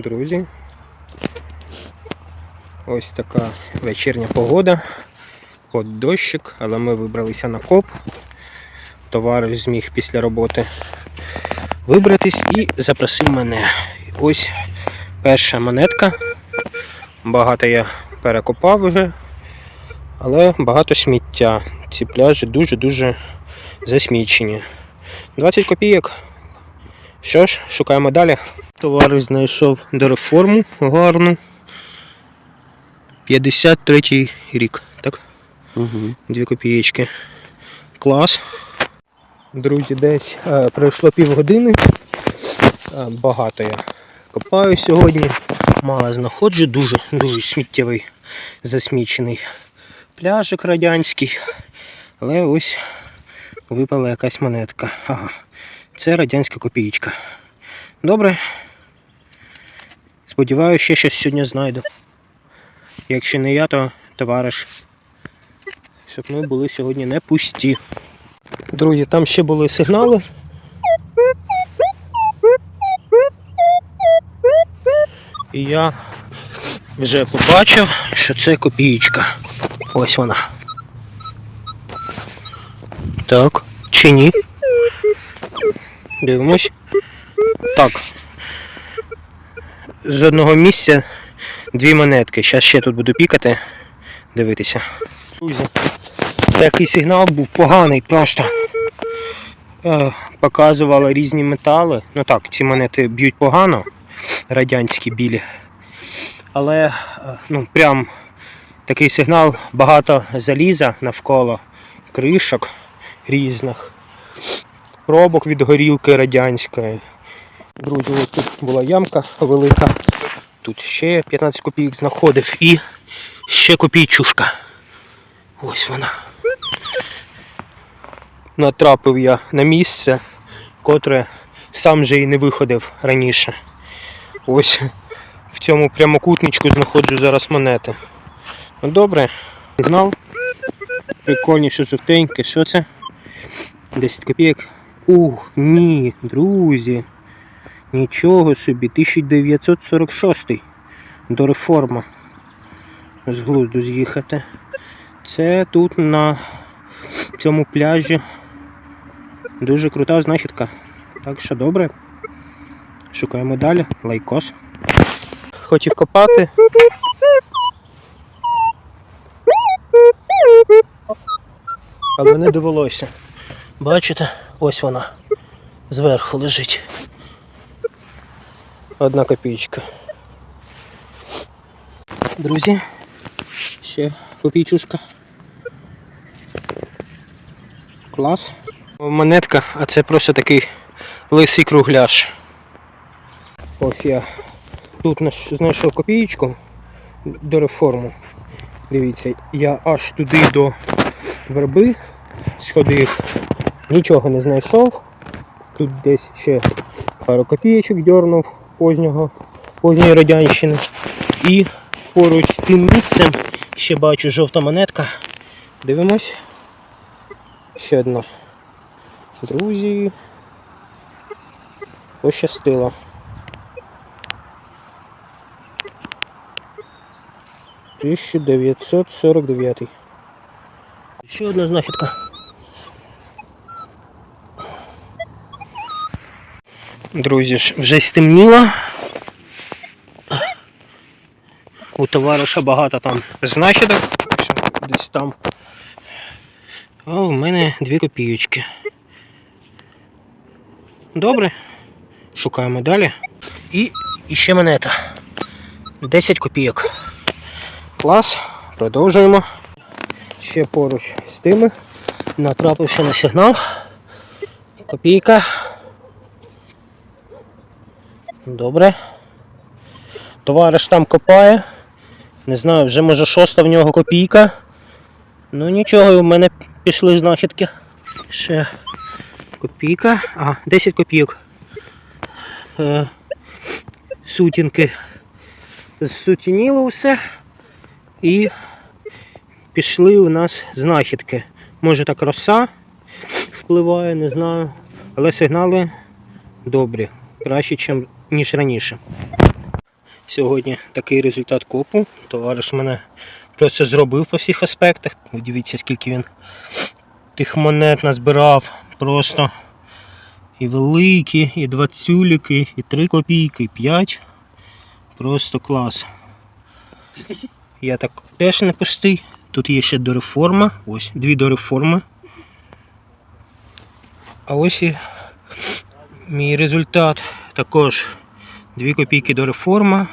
друзі. Ось така вечірня погода. От дощик, але ми вибралися на коп. Товариш зміг після роботи вибратись і запросив мене. Ось перша монетка. Багато я перекопав вже, але багато сміття. Ці пляжі дуже-дуже засмічені. 20 копійок. Що ж, шукаємо далі. Товариш знайшов дореформу гарну. 53 рік, так? Угу. Дві копієчки. Клас. Друзі, десь е, пройшло півгодини. Е, багато я копаю сьогодні. Мало знаходжу, дуже, дуже сміттєвий, засмічений пляжик радянський. Але ось випала якась монетка. Ага. Це радянська копієчка. Добре. Сподіваюся, ще щось сьогодні знайду. Якщо не я, то товариш. Щоб ми були сьогодні не пусті. Друзі, там ще були сигнали. І я вже побачив, що це копієчка. Ось вона. Так, чи ні? Дивимось. Так. З одного місця дві монетки. Зараз ще тут буду пікати, дивитися. Друзі, такий сигнал був поганий просто. Е, Показували різні метали. Ну так, ці монети б'ють погано, радянські білі. Але е, ну, прям такий сигнал, багато заліза навколо, кришок різних, пробок від горілки радянської. Друзі, ось тут була ямка велика. Тут ще 15 копійок знаходив і ще копійчушка. Ось вона. Натрапив я на місце, котре сам же і не виходив раніше. Ось в цьому прямокутничку знаходжу зараз монети. Ну добре, сигнал. Прикольніше жовтеньке. Що це? 10 копійок. Ух, ні, друзі. Нічого собі, 1946 до реформи. З глузду з'їхати. Це тут на цьому пляжі дуже крута знахідка. Так що добре. Шукаємо далі. Лайкос. Хотів копати. Але не довелося. Бачите, ось вона зверху лежить. Одна копійка. Друзі, ще копійчушка. Клас. Монетка, а це просто такий лисий кругляш. Ось я тут знайшов копієчку до реформу. Дивіться, я аж туди до верби сходив, нічого не знайшов. Тут десь ще пару копійочок дьорнув познього, позньої радянщини. І поруч з тим місцем ще бачу жовта монетка. Дивимось. Ще одна. Друзі. Пощастило. Тисяча дев'ятсот сорок. Ще одна знахідка. Друзі, ж вже стемніло. У товариша багато там знахідок. Десь там. А у мене дві копійочки. Добре. Шукаємо далі. І, і ще монета. 10 копійок. Клас. Продовжуємо. Ще поруч з тими. Натрапився на сигнал. Копійка. Добре. Товариш там копає. Не знаю, вже може шоста в нього копійка. Ну нічого, в мене пішли знахідки. Ще копійка. А, 10 копійок. Е, сутінки. Зсутініло все. І пішли у нас знахідки. Може так роса впливає, не знаю. Але сигнали добрі. Краще, чим- ніж раніше. Сьогодні такий результат копу. Товариш мене просто зробив по всіх аспектах. Ви дивіться, скільки він тих монет назбирав. Просто і великі, і двадцюліки, і три копійки, і п'ять. Просто клас. Я так теж не пустий. Тут є ще дореформа. Ось, дві дореформи. А ось і мій результат. Також 2 копійки до реформа.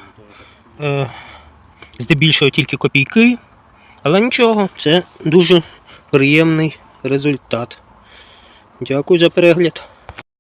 Е, здебільшого тільки копійки. Але нічого, це дуже приємний результат. Дякую за перегляд.